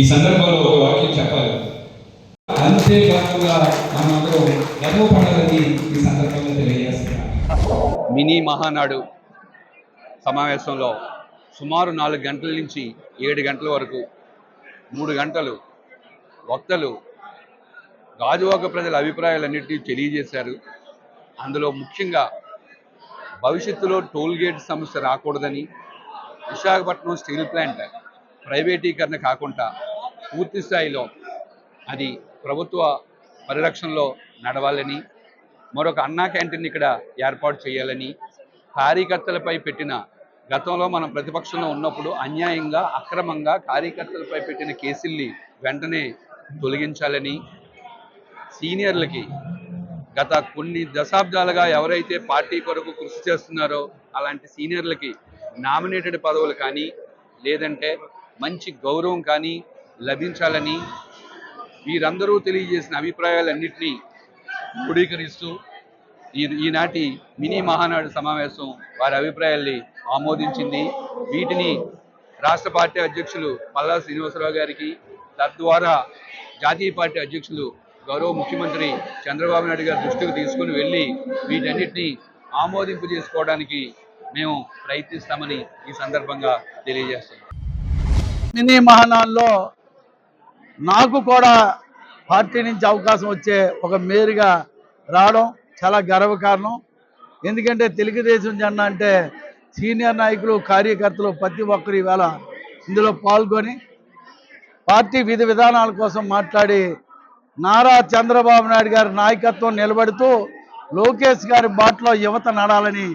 ఈ సందర్భంలో ఒక వాక్యం చెప్పాలి. అంతేకాకుండా మనందరూ గర్వపడాలని ఈ సందర్భంగా తెలియజేస్తున్నాను. మినీ మహానాడు సమావేశంలో సుమారు నాలుగు గంటల నుంచి ఏడు గంటల వరకు మూడు గంటలు వక్తలు గాజువాక ప్రజల అభిప్రాయాలన్నింటినీ తెలియజేశారు. అందులో ముఖ్యంగా భవిష్యత్తులో టోల్ గేట్ సమస్య రాకూడదని విశాఖపట్నం స్టీల్ ప్లాంట్ ప్రైవేటీకరణ కాకుండా పూర్తి స్థాయిలో అది ప్రభుత్వ పరిరక్షణలో నడవాలని మరొక అన్నా క్యాంటీన్ ఇక్కడ ఏర్పాటు చేయాలని కార్యకర్తలపై పెట్టిన గతంలో మనం ప్రతిపక్షంలో ఉన్నప్పుడు అన్యాయంగా అక్రమంగా కార్యకర్తలపై పెట్టిన కేసుల్ని వెంటనే తొలగించాలని సీనియర్లకి గత కొన్ని దశాబ్దాలుగా ఎవరైతే పార్టీ కొరకు కృషి చేస్తున్నారో అలాంటి సీనియర్లకి నామినేటెడ్ పదవులు కానీ లేదంటే మంచి గౌరవం కానీ లభించాలని వీరందరూ తెలియజేసిన అభిప్రాయాలన్నింటినీ క్రోడీకరిస్తూ ఈ ఈనాటి మినీ మహానాడు సమావేశం వారి అభిప్రాయాల్ని ఆమోదించింది. వీటిని రాష్ట్ర పార్టీ అధ్యక్షులు పల్లా శ్రీనివాసరావు గారికి తద్వారా జాతీయ పార్టీ అధ్యక్షులు గౌరవ ముఖ్యమంత్రి చంద్రబాబు నాయుడు గారి దృష్టికి తీసుకుని వెళ్ళి వీటన్నిటిని ఆమోదింపు చేసుకోవడానికి మేము ప్రయత్నిస్తామని ఈ సందర్భంగా తెలియజేస్తున్నాం. మినీ మహానాల్లో నాకు కూడా పార్టీ నుంచి అవకాశం వచ్చే ఒక మేరుగా రావడం చాలా గర్వకారణం. ఎందుకంటే తెలుగుదేశం జెండా అంటే సీనియర్ నాయకులు కార్యకర్తలు ప్రతి ఒక్కరు ఈవేళ ఇందులో పాల్గొని పార్టీ విధి విధానాల కోసం మాట్లాడి నారా చంద్రబాబు నాయుడు గారి నాయకత్వం నిలబడుతూ లోకేష్ గారి బాటలో యువత నడాలని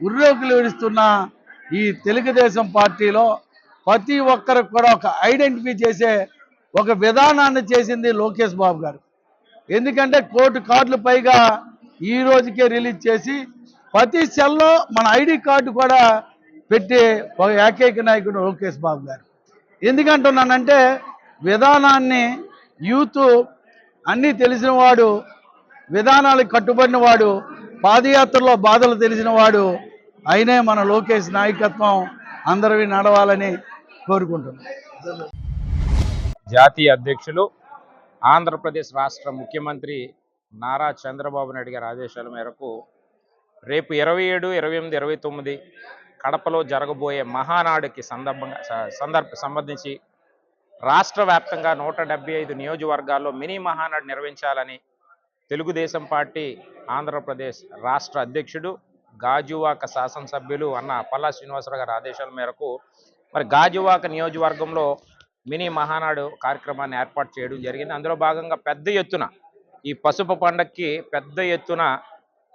ఉర్రోకులు విడుస్తున్న ఈ తెలుగుదేశం పార్టీలో ప్రతి ఒక్కరికి కూడా ఒక ఐడెంటిఫై చేసే ఒక విధానాన్ని చేసింది లోకేష్ బాబు గారు. ఎందుకంటే కోటి కార్డులు పైగా ఈ రోజుకే రిలీజ్ చేసి ప్రతి సెల్లో మన ఐడి కార్డు కూడా పెట్టి ఒక ఏకైక నాయకుడు లోకేష్ బాబు గారు. ఎందుకంటున్నానంటే విధానాన్ని యూత్ అన్నీ తెలిసిన వాడు విధానాలకు కట్టుబడిన వాడు పాదయాత్రలో బాధలు తెలిసిన వాడు అయినే మన లోకేష్ నాయకత్వం అందరివి నడవాలని కోరుకుంటున్నాం. జాతీయ అధ్యక్షులు ఆంధ్రప్రదేశ్ రాష్ట్ర ముఖ్యమంత్రి నారా చంద్రబాబు నాయుడు గారి ఆదేశాల మేరకు రేపు ఇరవై ఏడు ఇరవై ఎనిమిది ఇరవై తొమ్మిది కడపలో జరగబోయే మహానాడుకి సందర్భంగా సందర్భ సంబంధించి రాష్ట్ర వ్యాప్తంగా నూట డెబ్బై ఐదు నియోజకవర్గాల్లో మినీ మహానాడు నిర్వహించాలని తెలుగుదేశం పార్టీ ఆంధ్రప్రదేశ్ రాష్ట్ర అధ్యక్షుడు గాజువాక శాసనసభ్యులు అన్న పల్లా శ్రీనివాసరావు గారి ఆదేశాల మేరకు మరి గాజువాక నియోజకవర్గంలో మినీ మహానాడు కార్యక్రమాన్ని ఏర్పాటు చేయడం జరిగింది. అందులో భాగంగా పెద్ద ఎత్తున ఈ పసుపు పండక్కి పెద్ద ఎత్తున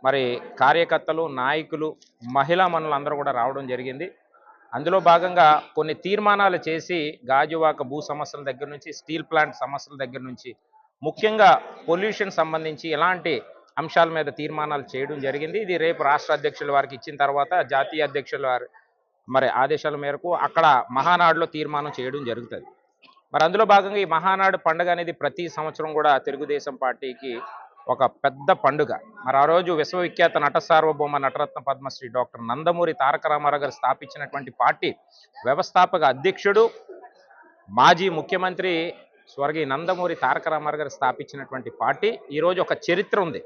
మరి కార్యకర్తలు నాయకులు మహిళా మనులు అందరూ కూడా రావడం జరిగింది. అందులో భాగంగా కొన్ని తీర్మానాలు చేసి గాజువాక భూ సమస్యల దగ్గర నుంచి స్టీల్ ప్లాంట్ సమస్యల దగ్గర నుంచి ముఖ్యంగా పొల్యూషన్ సంబంధించి ఎలాంటి అంశాల మీద తీర్మానాలు చేయడం జరిగింది. ఇది రేపు రాష్ట్ర అధ్యక్షుల వారికి ఇచ్చిన తర్వాత జాతీయ అధ్యక్షుల వారి మరి ఆదేశాల మేరకు అక్కడ మహానాడులో తీర్మానం చేయడం జరుగుతుంది. మరి అందులో భాగంగా ఈ మహానాడు పండుగ అనేది ప్రతి సంవత్సరం కూడా తెలుగుదేశం పార్టీకి ఒక పెద్ద పండుగ. మరి ఆ రోజు విశ్వవిఖ్యాత నట సార్వభౌమ నటరత్న పద్మశ్రీ డాక్టర్ నందమూరి తారక రామారావు గారు స్థాపించినటువంటి పార్టీ వ్యవస్థాపక అధ్యక్షుడు మాజీ ముఖ్యమంత్రి స్వర్గీయ నందమూరి తారక రామారావు గారు స్థాపించినటువంటి పార్టీ. ఈరోజు ఒక చరిత్ర ఉంది.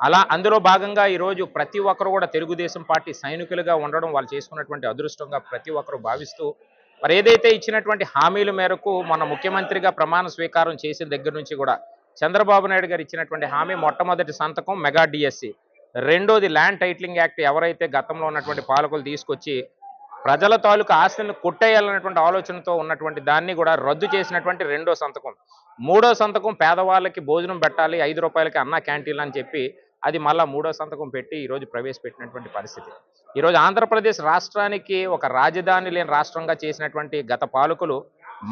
అలా అందులో భాగంగా ఈరోజు ప్రతి ఒక్కరు కూడా తెలుగుదేశం పార్టీ సైనికులుగా ఉండడం వాళ్ళు చేసుకున్నటువంటి అదృష్టంగా ప్రతి ఒక్కరు భావిస్తూ మరి ఏదైతే ఇచ్చినటువంటి హామీల మేరకు మన ముఖ్యమంత్రిగా ప్రమాణ స్వీకారం చేసిన దగ్గర నుంచి కూడా చంద్రబాబు నాయుడు గారు ఇచ్చినటువంటి హామీ మొట్టమొదటి సంతకం మెగా డిఎస్సి రెండోది ల్యాండ్ టైటిలింగ్ యాక్ట్ ఎవరైతే గతంలో ఉన్నటువంటి పాలకులు తీసుకొచ్చి ప్రజల తాలూకు ఆస్తులను కొట్టేయాలన్నటువంటి ఆలోచనతో ఉన్నటువంటి దాన్ని కూడా రద్దు చేసినటువంటి రెండో సంతకం. మూడో సంతకం పేదవాళ్ళకి భోజనం పెట్టాలి ఐదు రూపాయలకి అన్న క్యాంటీన్ అని చెప్పి అది మళ్ళా మూడో సంతకం పెట్టి ఈరోజు ప్రవేశపెట్టినటువంటి పరిస్థితి. ఈరోజు ఆంధ్రప్రదేశ్ రాష్ట్రానికి ఒక రాజధాని లేని రాష్ట్రంగా చేసినటువంటి గత పాలకులు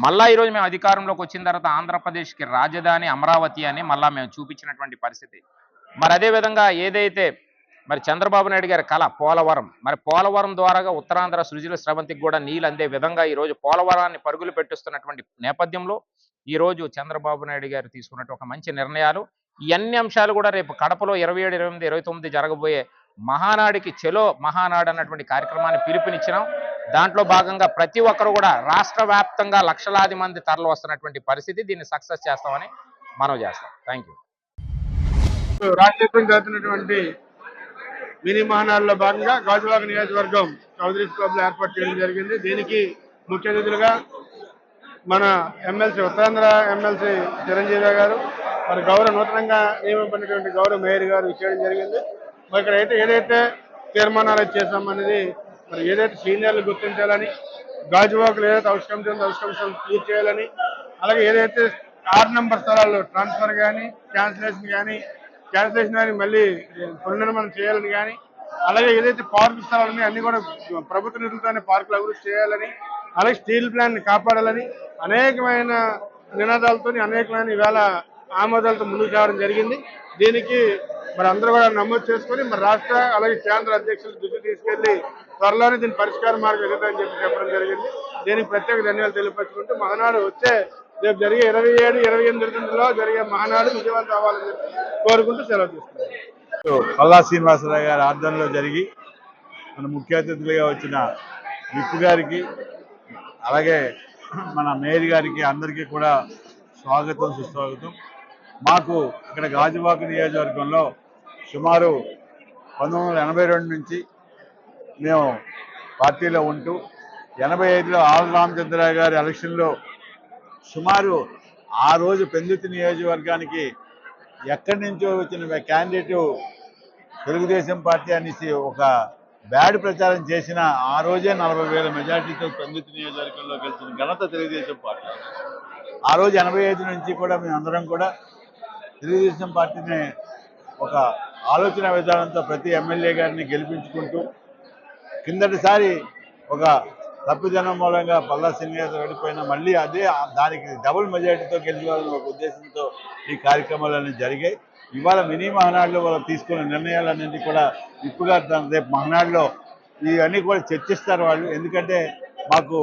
మళ్ళా ఈరోజు మేము అధికారంలోకి వచ్చిన తర్వాత ఆంధ్రప్రదేశ్కి రాజధాని అమరావతి అని మళ్ళా మేము చూపించినటువంటి పరిస్థితి. మరి అదే విధంగా ఏదైతే మరి చంద్రబాబు నాయుడు గారి కళ పోలవరం మరి పోలవరం ద్వారాగా ఉత్తరాంధ్ర సృజుల స్రవంతికి కూడా నీళ్ళు అందే విధంగా ఈరోజు పోలవరాన్ని పరుగులు పెట్టిస్తున్నటువంటి నేపథ్యంలో ఈరోజు చంద్రబాబు నాయుడు గారు తీసుకున్నట్టు ఒక మంచి నిర్ణయాలు ఈ అన్ని అంశాలు కూడా రేపు కడపలో ఇరవై ఏడు ఇరవై ఎనిమిది ఇరవై తొమ్మిది జరగబోయే మహానాడికి చెలో మహానాడు అన్నటువంటి కార్యక్రమాన్ని పిలుపునిచ్చినాం. దాంట్లో భాగంగా ప్రతి ఒక్కరు కూడా రాష్ట్ర వ్యాప్తంగా లక్షలాది మంది తరలి వస్తున్నటువంటి పరిస్థితి. దీన్ని సక్సెస్ చేస్తామని మనం చేస్తాం. థ్యాంక్ యూ రాజ్యత్వం జరుగుతున్నటువంటి మినీ మహానాడులో భాగంగా గాజువాక నియోజకవర్గం చౌదరి ఏర్పాటు చేయడం జరిగింది. దీనికి ముఖ్య అతిథులుగా మన ఎమ్మెల్సీ ఉత్తరాంధ్ర ఎమ్మెల్సీ చిరంజీవి గారు మరి గౌరవ నూతనంగా నియమించినటువంటి గౌరవ మేయర్ గారు చేయడం జరిగింది. మరి ఇక్కడ అయితే ఏదైతే తీర్మానాలు చేశామనేది మరి ఏదైతే సీనియర్లు గుర్తించాలని గాజువాకులు ఏదైతే హౌస్ కమిటీ ఉందో హౌస్ కమిషన్ క్లియర్ చేయాలని అలాగే ఏదైతే ఆరు నెంబర్ స్థలాల్లో ట్రాన్స్ఫర్ కానీ క్యాన్సిలేషన్ కానీ క్యాన్సిలేషన్ కానీ మళ్ళీ పునర్నిర్మాణం చేయాలని కానీ అలాగే ఏదైతే పార్క్ స్థలాలు ఉన్నాయో అన్ని కూడా ప్రభుత్వ నిధులతోనే పార్కులు అభివృద్ధి చేయాలని అలాగే స్టీల్ ప్లాంట్ని కాపాడాలని అనేకమైన నినాదాలతో అనేకమైన ఇవాళ ఆమోదాలతో ముందుకు రావడం జరిగింది. దీనికి మరి అందరూ కూడా నమోదు చేసుకొని మరి రాష్ట్ర అలాగే కేంద్ర అధ్యక్షులు దృష్టి తీసుకెళ్ళి త్వరలోనే దీని పరిష్కార మార్గం ఎదుగుతాయని చెప్పి చెప్పడం జరిగింది. దీనికి ప్రత్యేక ధన్యవాదాలు తెలియపరుచుకుంటూ మహనాడు వచ్చే రేపు జరిగే ఇరవై ఏడు ఇరవై ఎనిమిది తొమ్మిదిలో జరిగే మహానాడు విజయవంతం అవ్వాలని చెప్పి కోరుకుంటూ సెలవు తీసుకుంటాం పల్లా శ్రీనివాసరావు గారి ఆధ్వర్యంలో జరిగి మన ముఖ్య అతిథులుగా వచ్చిన విప్పు గారికి అలాగే మన మేయర్ గారికి అందరికీ కూడా స్వాగతం సుస్వాగతం. మాకు ఇక్కడ గాజువాక నియోజకవర్గంలో సుమారు పంతొమ్మిది వందల ఎనభై రెండు నుంచి మేము పార్టీలో ఉంటూ ఎనభై ఐదులో ఆల్ రామచంద్రరావు గారి ఎలక్షన్లో సుమారు ఆ రోజు పెందుతి నియోజకవర్గానికి ఎక్కడి నుంచో వచ్చిన క్యాండిడేట్ తెలుగుదేశం పార్టీ అనేసి ఒక బ్యాడ్ ప్రచారం చేసిన ఆ రోజే నలభై వేల మెజార్టీతో పెందుతి నియోజకవర్గంలో గెలిచిన ఘనత తెలుగుదేశం పార్టీ. ఆ రోజు ఎనభై ఐదు నుంచి కూడా మేమందరం కూడా తెలుగుదేశం పార్టీని ఒక ఆలోచన విధానంతో ప్రతి ఎమ్మెల్యే గారిని గెలిపించుకుంటూ కిందటిసారి ఒక తప్పిదనం మూలంగా పల్లా శ్రీనివాస వెళ్ళిపోయిన మళ్ళీ అదే దానికి డబుల్ మెజారిటీతో గెలిచాలని ఒక ఉద్దేశంతో ఈ కార్యక్రమాలన్నీ జరిగాయి. ఇవాళ మినీ మహనాడులో వాళ్ళు తీసుకున్న నిర్ణయాలన్నింటి కూడా ఇప్పుగా రేపు మహనాడులో ఇవన్నీ కూడా చర్చిస్తారు వాళ్ళు. ఎందుకంటే మాకు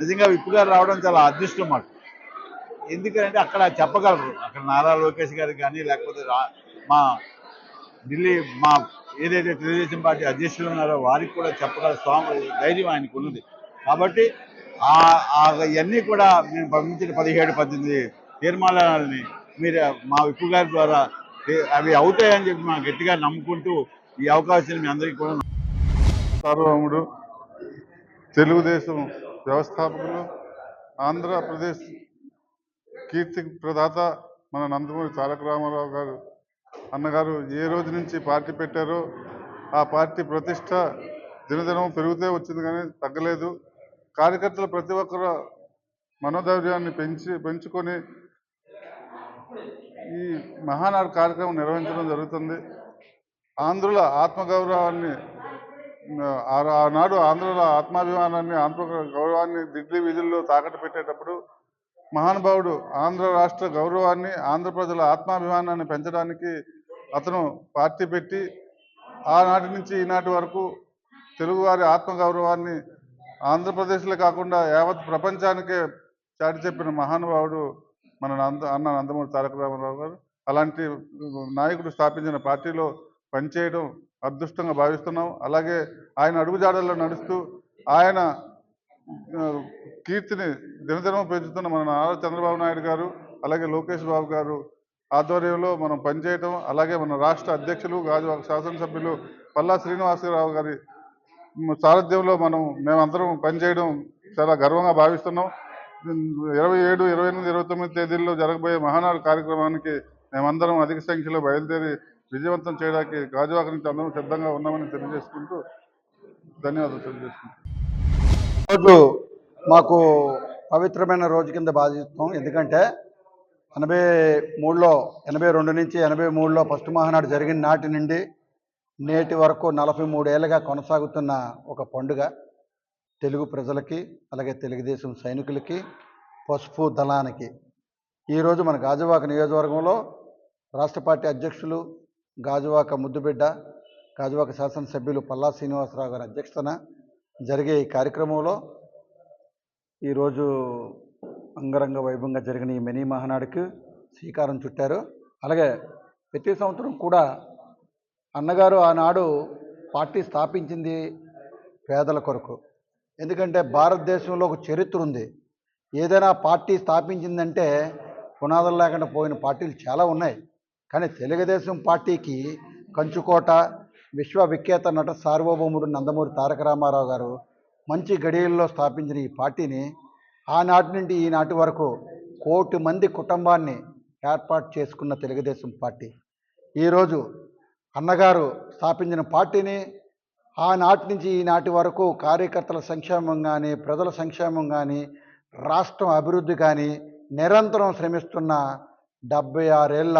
నిజంగా విప్పు గారు రావడం చాలా అదృష్టం మాకు. ఎందుకంటే అక్కడ చెప్పగలరు. అక్కడ నారా లోకేష్ గారికి కానీ లేకపోతే రా మా ఢిల్లీ మా ఏదైతే తెలుగుదేశం పార్టీ అధ్యక్షులు ఉన్నారో వారికి కూడా చెప్పగల స్వామి ధైర్యం ఆయనకు ఉన్నది. కాబట్టి అవన్నీ కూడా మేము పంపించిన పదిహేడు పద్దెనిమిది తీర్మానాలని మీరు మా విప్పు గారి ద్వారా అవి అవుతాయని చెప్పి మా గట్టిగా నమ్ముకుంటూ ఈ అవకాశాన్ని మీ అందరికీ కూడా సార్వభౌముడు తెలుగుదేశం వ్యవస్థాపకులు ఆంధ్రప్రదేశ్ కీర్తి ప్రదాత మన నందమూరి తారక రామారావు గారు అన్నగారు ఏ రోజు నుంచి పార్టీ పెట్టారో ఆ పార్టీ ప్రతిష్ట దినదినం పెరుగుతూ వచ్చింది కానీ తగ్గలేదు. కార్యకర్తలు ప్రతి ఒక్కరు మనోధైర్యాన్ని పెంచి పెంచుకొని ఈ మహానాడు కార్యక్రమం నిర్వహించడం జరుగుతుంది. ఆంధ్రుల ఆత్మగౌరవాన్ని ఆ- ఆనాడు ఆంధ్రుల ఆత్మాభిమానాన్ని ఆంధ్ర గౌరవాన్ని దిగ్లీ వీధుల్లో తాకట్టు పెట్టేటప్పుడు మహానుభావుడు ఆంధ్ర రాష్ట్ర గౌరవాన్ని ఆంధ్ర ప్రజల ఆత్మాభిమానాన్ని పెంచడానికి అతను పార్టీ పెట్టి ఆనాటి నుంచి ఈనాటి వరకు తెలుగువారి ఆత్మగౌరవాన్ని ఆంధ్రప్రదేశ్లో కాకుండా యావత్ ప్రపంచానికే చాటి చెప్పిన మహానుభావుడు మన నంద అన్న నందమూరి తారక రామారావు గారు. అలాంటి నాయకుడు స్థాపించిన పార్టీలో పనిచేయడం అదృష్టంగా భావిస్తున్నాం. అలాగే ఆయన అడుగుజాడల్లో నడుస్తూ ఆయన కీర్తిని దినదినం పెంచుతున్న మన నారా చంద్రబాబు నాయుడు గారు అలాగే లోకేష్ బాబు గారు ఆధ్వర్యంలో మనం పనిచేయటం అలాగే మన రాష్ట్ర అధ్యక్షులు గాజువాక శాసనసభ్యులు పల్లా శ్రీనివాసరావు గారి సారథ్యంలో మనం మేమందరం పనిచేయడం చాలా గర్వంగా భావిస్తున్నాం. ఇరవై ఏడు ఇరవై ఎనిమిది ఇరవై తొమ్మిది తేదీల్లో జరగబోయే మహానాడు కార్యక్రమానికి మేమందరం అధిక సంఖ్యలో బయలుదేరి విజయవంతం చేయడానికి గాజువాక నుంచి అందరం సిద్ధంగా ఉన్నామని తెలియజేసుకుంటూ ధన్యవాదాలు తెలియజేసుకుంటాం రోజు మాకు పవిత్రమైన రోజు కింద బాధిస్తాం. ఎందుకంటే ఎనభై మూడులో ఎనభై రెండు నుంచి ఎనభై మూడులో ఫస్ట్ మహానాడు జరిగిన నాటి నుండి నేటి వరకు నలభై మూడేళ్ళగా కొనసాగుతున్న ఒక పండుగ తెలుగు ప్రజలకి అలాగే తెలుగుదేశం సైనికులకి పసుపు దళానికి. ఈరోజు మన గాజువాక నియోజకవర్గంలో రాష్ట్ర పార్టీ అధ్యక్షులు గాజువాక ముద్దుబిడ్డ గాజువాక శాసనసభ్యులు పల్లా శ్రీనివాసరావు గారి అధ్యక్షతన జరిగే ఈ కార్యక్రమంలో ఈరోజు అంగరంగ వైభవంగా జరిగిన ఈ మినీ మహానాడుకు శ్రీకారం చుట్టారు. అలాగే ప్రతి సంవత్సరం కూడా అన్నగారు ఆనాడు పార్టీ స్థాపించింది పేదల కొరకు. ఎందుకంటే భారతదేశంలో ఒక చరిత్ర ఉంది. ఏదైనా పార్టీ స్థాపించిందంటే పునాదులు లేకుండా పోయిన పార్టీలు చాలా ఉన్నాయి. కానీ తెలుగుదేశం పార్టీకి కంచుకోట విశ్వవిఖ్యాత నట సార్వభౌముడు నందమూరి తారక రామారావు గారు మంచి గడియల్లో స్థాపించిన ఈ పార్టీని ఆనాటి నుండి ఈనాటి వరకు కోటి మంది కుటుంబాన్ని ఏర్పాటు చేసుకున్న తెలుగుదేశం పార్టీ. ఈరోజు అన్నగారు స్థాపించిన పార్టీని ఆనాటి నుంచి ఈనాటి వరకు కార్యకర్తల సంక్షేమం కానీ ప్రజల సంక్షేమం కానీ రాష్ట్రం అభివృద్ధి కానీ నిరంతరం శ్రమిస్తున్న డెబ్బై ఆరేళ్ళ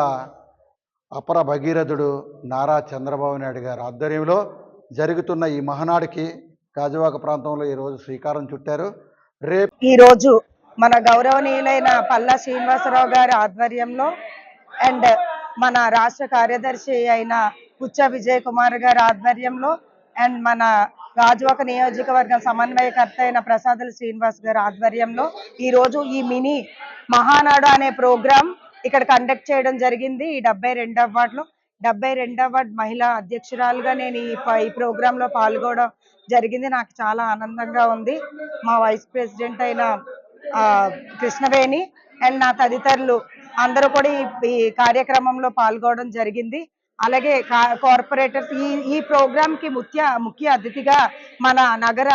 అపర భగీరథుడు నారా చంద్రబాబు నాయుడు గారి ఆధ్వర్యంలో జరుగుతున్న ఈ మహనాడికి గాజువాక ప్రాంతంలో ఈరోజు శ్రీకారం చుట్టారు. రేపు ఈ రోజు మన గౌరవనీయులైన పల్లా శ్రీనివాసరావు గారి ఆధ్వర్యంలో అండ్ మన రాష్ట్ర కార్యదర్శి అయిన పుచ్చ విజయ్ కుమార్ గారి ఆధ్వర్యంలో అండ్ మన గాజువాక నియోజకవర్గం సమన్వయకర్త అయిన ప్రసాదుల శ్రీనివాస్ గారి ఆధ్వర్యంలో ఈ రోజు ఈ మినీ మహానాడు అనే ప్రోగ్రాం ఇక్కడ కండక్ట్ చేయడం జరిగింది. ఈ డెబ్బై రెండవ వార్డులో డెబ్బై రెండవ వార్డ్ మహిళా అధ్యక్షురాలుగా నేను ఈ ప- ఈ ప్రోగ్రాంలో పాల్గొనడం జరిగింది. నాకు చాలా ఆనందంగా ఉంది. మా వైస్ ప్రెసిడెంట్ అయిన కృష్ణవేణి అండ్ నా తదితరులు అందరూ కూడా ఈ ఈ కార్యక్రమంలో పాల్గొనడం జరిగింది. అలాగే కార్పొరేటర్స్ ఈ ఈ ప్రోగ్రాంకి ముఖ్య ముఖ్య అతిథిగా మన నగర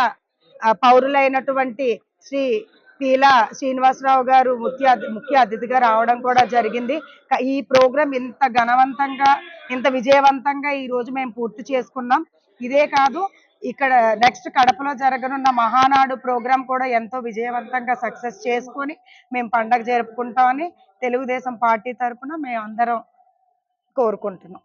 పౌరులైనటువంటి శ్రీ పీలా శ్రీనివాసరావు గారు ముఖ్య ముఖ్య అతిథిగా రావడం కూడా జరిగింది. ఈ ప్రోగ్రాం ఇంత ఘనవంతంగా ఇంత విజయవంతంగా ఈ రోజు మేము పూర్తి చేసుకున్నాం. ఇదే కాదు ఇక్కడ నెక్స్ట్ కడపలో జరగనున్న మహానాడు ప్రోగ్రాం కూడా ఎంతో విజయవంతంగా సక్సెస్ చేసుకొని మేము పండగ జరుపుకుంటామని తెలుగుదేశం పార్టీ తరఫున మేము అందరం కోరుకుంటున్నాం.